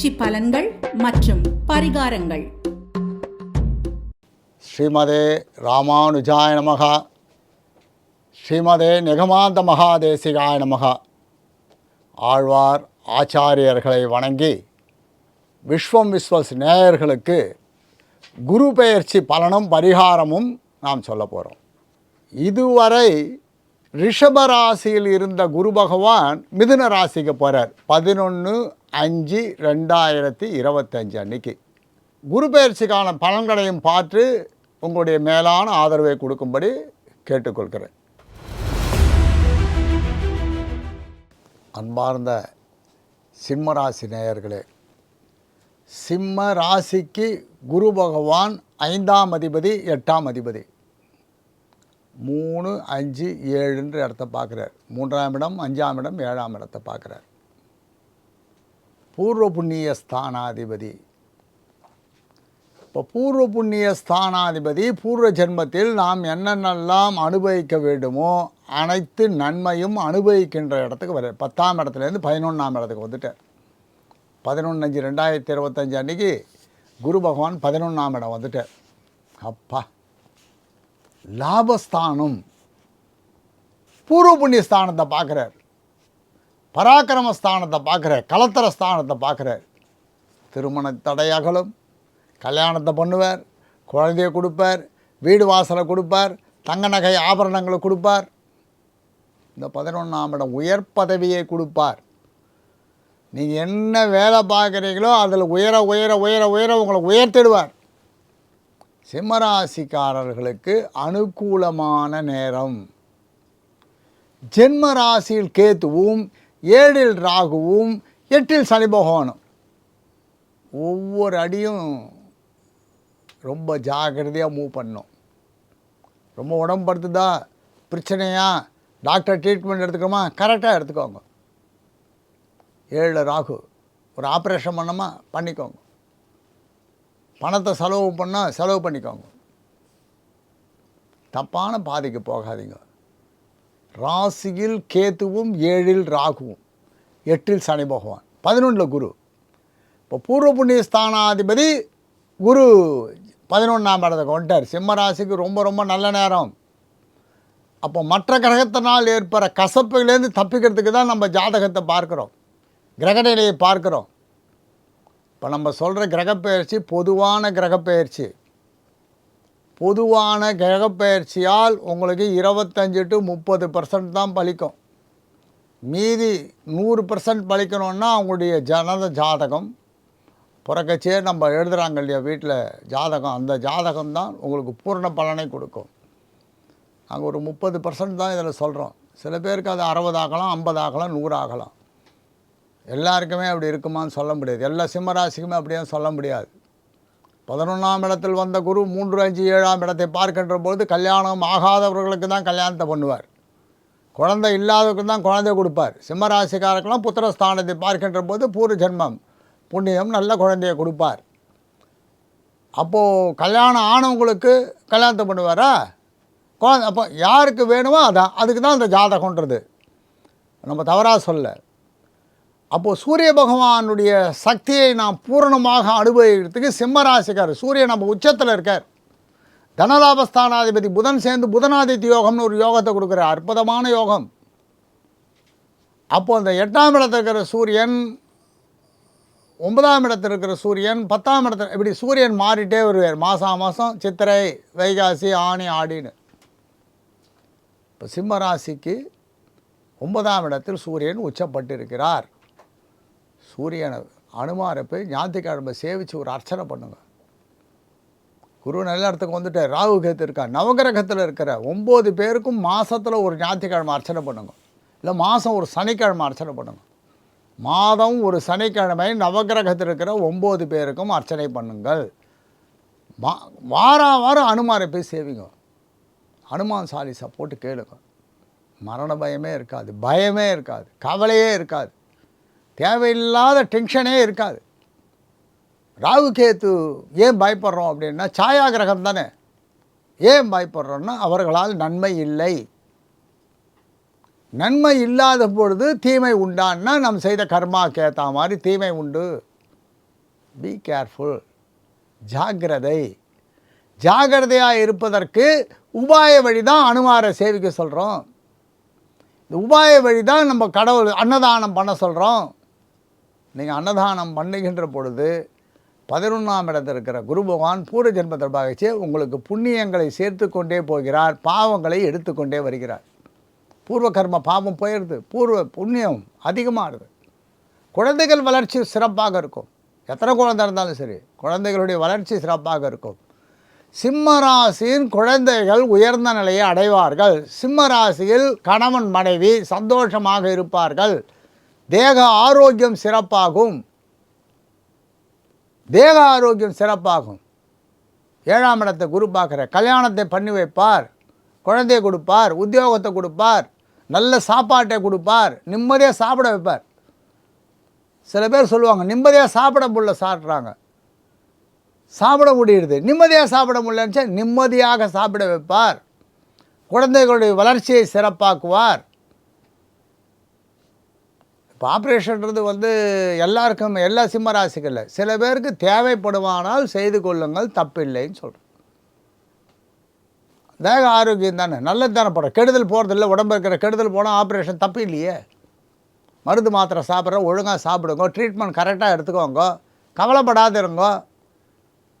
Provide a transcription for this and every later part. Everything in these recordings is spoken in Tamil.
பெயர்ச்சி பலன்கள் மற்றும் பரிகாரங்கள். ஸ்ரீமதே ராமானுஜாய நமகா. ஸ்ரீமதே நிகமாந்த மகாதேசிகாய நமகா. ஆழ்வார் ஆச்சாரியர்களை வணங்கி விஸ்வம் விஸ்வஸ் நேயர்களுக்கு குரு பெயர்ச்சி பலனும் பரிகாரமும் நாம் சொல்ல போகிறோம் இதுவரை ரிஷபராசியில் இருந்த குரு பகவான் மிதுன ராசிக்கு போகிறார் பதினொன்று அஞ்சு ரெண்டாயிரத்தி இருபத்தஞ்சு அன்னைக்கு. குரு பயிற்சிக்கான பலன்களையும் பார்த்து உங்களுடைய மேலான ஆதரவை கொடுக்கும்படி கேட்டுக்கொள்கிறேன். அன்பார்ந்த சிம்மராசி நேயர்களே சிம்ம ராசிக்கு குரு பகவான் ஐந்தாம் அதிபதி எட்டாம் அதிபதி. மூணு அஞ்சு ஏழுன்ற இடத்த பார்க்குறார். மூன்றாம் இடம் அஞ்சாம் இடம் ஏழாம் இடத்தை பார்க்குறார். பூர்வ புண்ணிய ஸ்தானாதிபதி இப்போ பூர்வ புண்ணிய ஸ்தானாதிபதி பூர்வ ஜென்மத்தில் நாம் என்னென்னலாம் அனுபவிக்க வேண்டுமோ அனைத்து நன்மையும் அனுபவிக்கின்ற இடத்துக்கு வர பத்தாம் இடத்துலேருந்து பதினொன்றாம் இடத்துக்கு வந்துட்டார். பதினொன்று அஞ்சு ரெண்டாயிரத்தி இருபத்தஞ்சு அன்றைக்கி குரு பகவான் பதினொன்றாம் இடம் வந்துட்டார். அப்பா லாபஸ்தானம் பூர்வ புண்ணிய ஸ்தானத்தை பார்க்குறார். பராக்கிரம ஸ்தானத்தை பார்க்குறார் கலத்தர ஸ்தானத்தை பார்க்குறார் திருமண தடை அகலும் கல்யாணத்தை பண்ணுவார் குழந்தைய கொடுப்பார் வீடு வாசலை கொடுப்பார் தங்க நகை ஆபரணங்களை கொடுப்பார். இந்த பதினொன்றாம் இடம் உயர் பதவியை கொடுப்பார். நீங்கள் என்ன வேலை பார்க்குறீங்களோ அதில் உயர உயர உயர உயர உங்களை உயர்த்திடுவார். சிம்மராசிக்காரர்களுக்கு அனுகூலமான நேரம். ஜென்ம ராசியில் கேத்துவும் ஏழில் ராகுவும் எட்டில் சனி பகவானும். ஒவ்வொரு அடியும் ரொம்ப ஜாக்கிரதையாக மூவ் பண்ணும். ரொம்ப உடம்பு படுத்துதா பிரச்சனையா டாக்டர் ட்ரீட்மெண்ட் எடுத்துக்கோமா கரெக்டாக எடுத்துக்கோங்க. ஏழில் ராகு ஒரு ஆப்ரேஷன் பண்ணோமா பண்ணிக்கோங்க. பணத்தை செலவு பண்ணால் செலவு பண்ணிக்கோங்க. தப்பான பாதைக்கு போகாதீங்க. ராசியில் கேத்துவும் ஏழில் ராகுவும். எட்டில் சனி பகவான். பதினொன்றில் குரு. இப்போ பூர்வ புண்ணிய ஸ்தானாதிபதி குரு பதினொன்றாம் இடத்துக்கு வந்துட்டார். சிம்ம ராசிக்கு ரொம்ப ரொம்ப நல்ல நேரம். அப்போ மற்ற கிரகத்தினால் ஏற்படுற கசப்புலேருந்து தப்பிக்கிறதுக்கு தான் நம்ம ஜாதகத்தை பார்க்குறோம். கிரகநிலையை பார்க்குறோம். இப்போ நம்ம சொல்கிற கிரகப்பெயர்ச்சி பொதுவான கிரகப்பெயர்ச்சி. பொதுவான கிரகப்பெயர்ச்சியால் உங்களுக்கு இருபத்தஞ்சு டு முப்பது பர்சன்ட் தான் பலிக்கும் மீதி நூறு பர்சன்ட் பழிக்கணுன்னா அவங்களுடைய ஜனத ஜாதகம். பிறக்கச்சே நம்ம எழுதுகிறாங்க இல்லையா வீட்டில் ஜாதகம். அந்த ஜாதகம் தான் உங்களுக்கு பூரண பலனை கொடுக்கும். நாங்கள் ஒரு முப்பது பர்சன்ட் தான் இதில் சொல்கிறோம் சில பேருக்கு அது அறுபது ஆகலாம் ஐம்பது ஆகலாம் நூறு ஆகலாம். எல்லாருக்குமே அப்படி இருக்குமான்னு சொல்ல முடியாது. எல்லா சிம்மராசிக்குமே அப்படியே சொல்ல முடியாது. பதினொன்றாம் இடத்தில் வந்த குரு மூன்று அஞ்சு ஏழாம் இடத்தை பார்க்கின்ற பொழுது கல்யாணம் ஆகாதவர்களுக்கு தான் கல்யாணத்தை பண்ணுவார். குழந்தை இல்லாதவருக்கு தான் குழந்தை கொடுப்பார். சிம்மராசிக்காரக்கெல்லாம் புத்திரஸ்தானத்தை பார்க்கின்ற போது பூர்வ ஜென்மம் புண்ணியம் நல்ல குழந்தையை கொடுப்பார். அப்போது கல்யாணம் ஆனவங்களுக்கு கல்யாணத்தை பண்ணுவாரா? குழந்தை அப்போ யாருக்கு வேணுமோ அதான் அதுக்கு தான் அந்த ஜாதகன்றது நம்ம தவறாக சொல்ல. அப்போது சூரிய பகவானுடைய சக்தியை நாம் பூரணமாக அனுபவிக்கிறதுக்கு சிம்மராசிக்கார். சூரியன் நம்ம உச்சத்தில் இருக்கார். தனலாபஸ்தானாதிபதி புதன் சேர்ந்து புதனாதித்ய யோகம்னு ஒரு யோகத்தை கொடுக்குற அற்புதமான யோகம். அப்போது அந்த எட்டாம் இடத்துல இருக்கிற சூரியன் ஒன்பதாம் இடத்துல இருக்கிற சூரியன் பத்தாம் இடத்துல இப்படி சூரியன் மாறிட்டே வருவார். மாதம் மாதம் சித்திரை வைகாசி ஆணி ஆடின்னு. இப்போ சிம்மராசிக்கு ஒன்பதாம் இடத்தில் சூரியன் உச்சப்பட்டிருக்கிறார் சூரியனை அனுமாரை போய் ஞாயிற்றுக்கிழமை சேவித்து ஒரு அர்ச்சனை பண்ணுங்க. குரு நல்ல இடத்துக்கு வந்துட்டு ராகு கேத்து இருக்கா நவகிரகத்தில் இருக்கிற ஒம்பது பேருக்கும் மாதத்தில் ஒரு ஞாயிற்றுக்கிழமை அர்ச்சனை பண்ணுங்க. இல்லை மாதம் ஒரு சனிக்கிழமை அர்ச்சனை பண்ணுங்க. மாதம் ஒரு சனிக்கிழமை நவகிரகத்தில் இருக்கிற ஒம்பது பேருக்கும் அர்ச்சனை பண்ணுங்கள். மா வாரா வாரம் அனுமாரை போய் சேவிங்க. அனுமான் சாலிசா போட்டு கேளுங்க. மரண பயமே இருக்காது. பயமே இருக்காது. கவலையே இருக்காது. தேவையில்லாத டென்ஷனே இருக்காது. ராகு கேத்து ஏன் பயப்படுறோம் அப்படின்னா சாயா கிரகம் தானே. ஏன் பயப்படுறோன்னா அவர்களால் நன்மை இல்லை. நன்மை இல்லாத பொழுது தீமை உண்டான்னா நம்ம செய்த கர்மா ஏற்ற மாதிரி தீமை உண்டு. பி கேர்ஃபுல் ஜாக்கிரதை. ஜாக்கிரதையாக இருப்பதற்கு உபாய வழி தான் அனுமாரை சேவிக்க சொல்கிறோம் இந்த உபாய வழி தான் நம்ம கடவுள் அன்னதானம் பண்ண சொல்கிறோம் நீங்கள் அன்னதானம் பண்ணுகின்ற பொழுது பதினொன்றாம் இடத்தில் இருக்கிற குரு பகவான் பூர்வ ஜென்மத்தில் பாகிச்சு உங்களுக்கு புண்ணியங்களை சேர்த்து கொண்டே போகிறார் பாவங்களை எடுத்துக்கொண்டே வருகிறார். பூர்வ கர்ம பாவம் போயிடுது பூர்வ புண்ணியம் அதிகமாகுது. குழந்தைகள் வளர்ச்சி சிறப்பாக இருக்கும். எத்தனை குழந்தை இருந்தாலும் சரி குழந்தைகளுடைய வளர்ச்சி சிறப்பாக இருக்கும். சிம்மராசியின் குழந்தைகள் உயர்ந்த நிலையை அடைவார்கள். சிம்மராசியில் கணவன் மனைவி சந்தோஷமாக இருப்பார்கள். தேக ஆரோக்கியம் சிறப்பாகும். தேக ஆரோக்கியம் சிறப்பாகும். ஏழாம் இடத்தை குரு பார்க்குற கல்யாணத்தை பண்ணி வைப்பார் குழந்தையை கொடுப்பார் உத்தியோகத்தை கொடுப்பார் நல்ல சாப்பாட்டை கொடுப்பார் நிம்மதியாக சாப்பிட வைப்பார். சில பேர் சொல்லுவாங்க நிம்மதியாக சாப்பிட முடியல சாப்பிட்றாங்க. சாப்பிட முடியுது நிம்மதியாக சாப்பிட முடியலன்னு நிம்மதியாக சாப்பிட வைப்பார். குழந்தைகளுடைய வளர்ச்சியை சிறப்பாக்குவார். இப்போ ஆப்ரேஷன்றது வந்து எல்லாருக்கும் எல்லா சிம்ம ராசிகளில். சில பேருக்கு தேவைப்படுமானால் செய்து கொள்ளுங்கள் தப்பில்லைன்னு சொல்கிறேன் தேக ஆரோக்கியம் தானே. நல்லது தானே போட கெடுதல் போகிறதில்ல உடம்பு இருக்கிற கெடுதல் போனால் ஆப்ரேஷன் தப்பு இல்லையே மருந்து மாத்திரை சாப்பிட்ற ஒழுங்காக சாப்பிடுங்க ட்ரீட்மெண்ட் கரெக்டாக எடுத்துக்கோங்க கவலைப்படாத இருங்க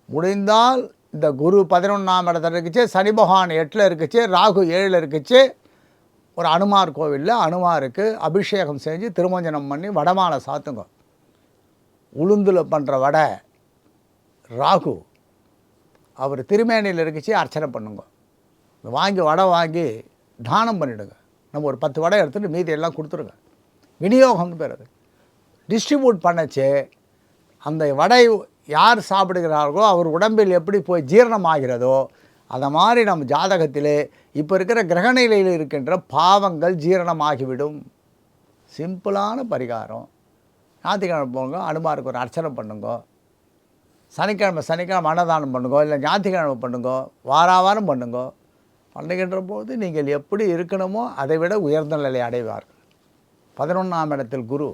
முடிந்தால் இந்த குரு பதினொன்றாம் இடத்துல இருக்குச்சு சனி பகவான் எட்டில் இருக்குச்சு ராகு ஏழில் இருக்குச்சு ஒரு அனுமார் கோவிலில் அனுமாருக்கு அபிஷேகம் செஞ்சு திருமஞ்சனம் பண்ணி வடமாலை சாத்துங்க. உளுந்தில் பண்ணுற வடை ராகு அவர் திருமேனியில் இருக்கிச்சு அர்ச்சனை பண்ணுங்க. வாங்கி வடை வாங்கி தானம் பண்ணிவிடுங்க நம்ம ஒரு பத்து வடை எடுத்துகிட்டு மீதி எல்லாம் கொடுத்துருங்க. விநியோகம்னு பேர் அது. டிஸ்ட்ரிபியூட் பண்ணச்சு அந்த வடை யார் சாப்பிடுகிறார்களோ அவர் உடம்பில் எப்படி போய் ஜீரணமாகிறதோ அதை மாதிரி நம்ம ஜாதகத்திலே இப்போ இருக்கிற கிரகநிலையில் இருக்கின்ற பாவங்கள் ஜீரணமாகிவிடும். சிம்பிளான பரிகாரம். ஞாயிற்றுக்கிழமை போங்க அனுமாருக்கு ஒரு அர்ச்சனை பண்ணுங்க. சனிக்கிழமை சனிக்கிழமை அன்னதானம் பண்ணுங்க இல்லை ஞாயிற்றுக்கிழமை பண்ணுங்க வாரா வாரம் பண்ணுங்க. பண்ணுகின்ற போது நீங்கள் எப்படி இருக்கணுமோ அதை விட உயர்ந்த நிலை அடைவார்கள். பதினொன்றாம் இடத்தில் குரு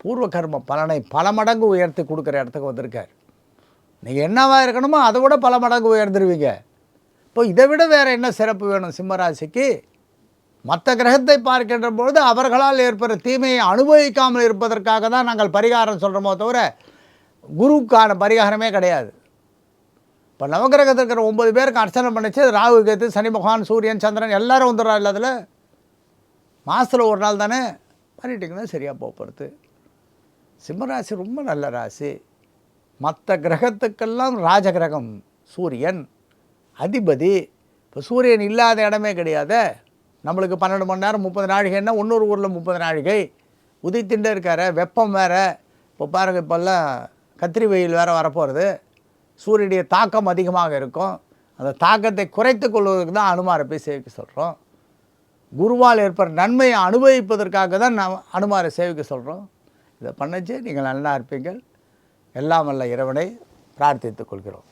பூர்வ கர்ம பலனை பல மடங்கு உயர்த்தி கொடுக்குற இடத்துக்கு வந்திருக்கார். நீங்கள் என்னவாக இருக்கணுமோ அதை விட பல மடங்கு உயர்ந்துருவீங்க. இப்போ இதை விட வேறு என்ன சிறப்பு வேணும் சிம்மராசிக்கு? மற்ற கிரகத்தை பார்க்கின்ற பொழுது அவர்களால் ஏற்படுற தீமையை அனுபவிக்காமல் இருப்பதற்காக தான் நாங்கள் பரிகாரம் சொல்கிறோமோ தவிர குருவுக்கான பரிகாரமே கிடையாது. இப்போ நவகிரகத்தில் இருக்கிற ஒம்பது பேருக்கு அர்ச்சனை பண்ணிச்சு ராகு கேத்து சனி பகவான் சூரியன் சந்திரன் எல்லாரும் வந்துடுறா இல்லை அதில். மாதத்தில் ஒரு நாள் தானே பண்ணிட்டிங்கன்னா சரியாக போகிறது சிம்மராசி ரொம்ப நல்ல ராசி. மற்ற கிரகத்துக்கெல்லாம் ராஜகிரகம் சூரியன். அதிபதி இப்போ சூரியன் இல்லாத இடமே கிடையாது. நம்மளுக்கு பன்னெண்டு மணி நேரம் முப்பது நாழிகைன்னா இன்னொரு ஊரில் முப்பது நாழிகை. உதித்துட்டே இருக்காரு வெப்பம் வேறு. இப்போ பாருங்க இப்போல்லாம் கத்திரி வெயில் வேறு வரப்போகிறது சூரியனுடைய தாக்கம் அதிகமாக இருக்கும். அந்த தாக்கத்தை குறைத்து கொள்வதற்கு தான் அனுமாரை போய் சேவிக்க சொல்கிறோம் குருவால் ஏற்படுற நன்மையை அனுபவிப்பதற்காக தான் நாம் அனுமாரை சேவிக்க சொல்கிறோம் இதை பண்ணச்சு நீங்கள் நல்லா இருப்பீங்கள். எல்லாம் வல்ல இறைவனை பிரார்த்தித்துக் கொள்கிறோம்.